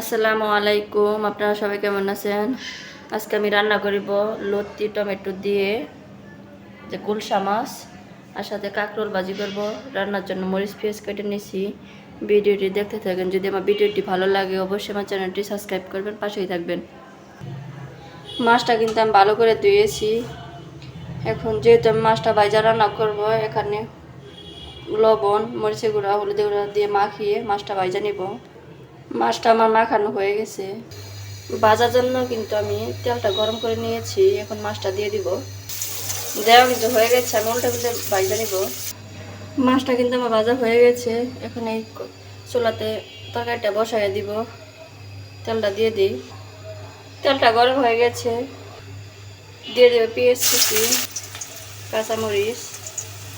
আসসালামু আলাইকুম, আপনারা সবাই কেমন আছেন? আজকে আমি রান্না করিব লতি টমেটো দিয়ে যে গুলশা মাছ, আর সাথে কাঁকরোল ভাজি করব। রান্নার জন্য মরিচ পেঁয়াজ কেটে নিয়েছি ভিডিওটি দেখতে থাকেন। যদি আমার ভিডিওটি ভালো লাগে, অবশ্যই আমার চ্যানেলটি সাবস্ক্রাইব করবেন, পাশেই থাকবেন। মাছটা কিন্তু আমি ভালো করে ধুয়েছি। এখন যেহেতু আমি মাছটা ভাজা রান্না করব, এখানে লবণ, মরিচের গুঁড়া, হলুদের গুঁড়া দিয়ে মাখিয়ে মাছটা ভাজা নিব। মাছটা আমার মাখানো হয়ে গেছে। ভাজার জন্য কিন্তু আমি তেলটা গরম করে নিয়েছি, এখন মাছটা দিয়ে দিব। দেওয়া কিন্তু হয়ে গেছে, আমি উল্টে উল্টে ভাজা নিব। মাছটা কিন্তু আমার ভাজা হয়ে গেছে, এখন এই চুলাতে তরকারিটা বসাই দিব। তেলটা দিয়ে দিই। তেলটা গরম হয়ে গেছে। দিয়ে দেবে পেঁয়াজ কুচি, কাঁচামরিচ,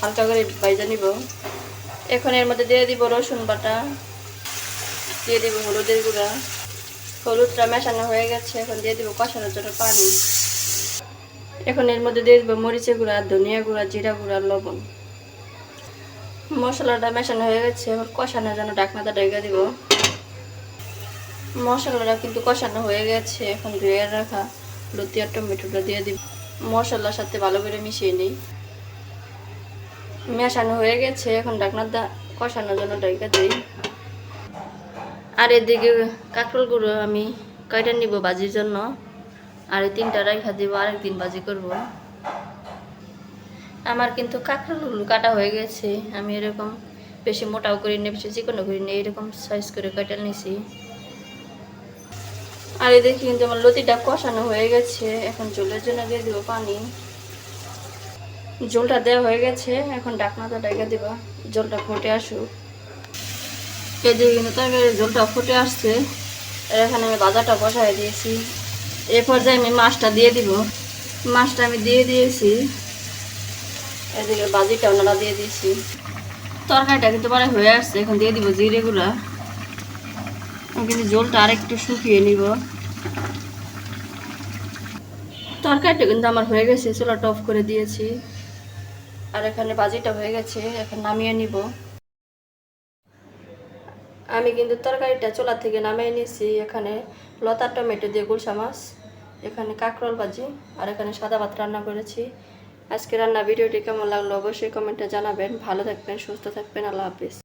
হালকা করে ভাজা নিব। এখন এর মধ্যে দিয়ে দিব রসুন বাটা। দিয়ে দিব হলুদের গুঁড়া। হলুদটা মেশানো হয়ে গেছে, এখন দিয়ে দিব কষানোর জন্য পানি। এখন এর মধ্যে দিয়ে দিব মরিচের গুঁড়া, ধনিয়া গুঁড়া, জিরা গুঁড়া লবণ। মশলাটা মেশানো হয়ে গেছে, এখন কষানোর জন্য ডাকনাটা ডেকে দেবো। মশলাটা কিন্তু কষানো হয়ে গেছে, এখন ধুয়ে রাখা। লতি আর টমেটোটা দিয়ে দিব। মশলার সাথে ভালো করে মিশিয়ে নিই। মেশানো হয়ে গেছে, এখন ডাকনাটা কষানোর জন্য ডেকে দিই। আর এদিকে কাঁকরোল গুঁড়ো আমি কয়টা নিব বাজির জন্য? আর এই তিনটা রাইখা দিব, আরেকদিন বাজি করব। আমার কিন্তু কাঁকরোলগুলো কাটা হয়ে গেছে। আমি এরকম বেশি মোটাও করি নি, বেশি চিকনও করি নি, এরকম সাইজ করে কাটা নিছি। আর এদিকে কিন্তু আমার লতিটা কষানো হয়ে গেছে। এখন জলের জন্য দিয়ে দেবো পানি। জলটা দেওয়া হয়ে গেছে। এখন ডাকনাটা ডেকে দিব। জলটা ফুটে আসুক। এদিকে কিন্তু তরকারির ঝোলটা ফুটে আসছে। এখানে আমি বাজারটা বসাই দিয়েছি। এ পর্যায়ে আমি মাছটা দিয়ে দিব। মাছটা আমি দিয়ে দিয়েছি। এদিকে বাজিটা ওনারা দিয়ে দিয়েছি। তরকারিটা কিন্তু পরে হয়ে আসছে। এখন দিয়ে দিব জিরে গুঁড়া। কিন্তু ঝোলটা আরেকটু শুকিয়ে নিব। তরকারিটা কিন্তু আমার হয়ে গেছে। চুলাটা অফ করে দিয়েছি। আর এখানে বাজিটা হয়ে গেছে। এখন নামিয়ে নিব। আমি কিন্তু তরকারিটা চোলা থেকে নামিয়ে নিয়েছি। এখানে লতা টমেটো দিয়ে গুলশা মাছ, এখানে কাঁকরোল ভাজি, আর এখানে সাদা ভাত রান্না করেছি। আজকে রান্না ভিডিওটি কেমন লাগল অবশ্যই কমেন্টে জানাবেন। ভালো থাকবেন, সুস্থ থাকবেন, আল্লাহ হাফিজ।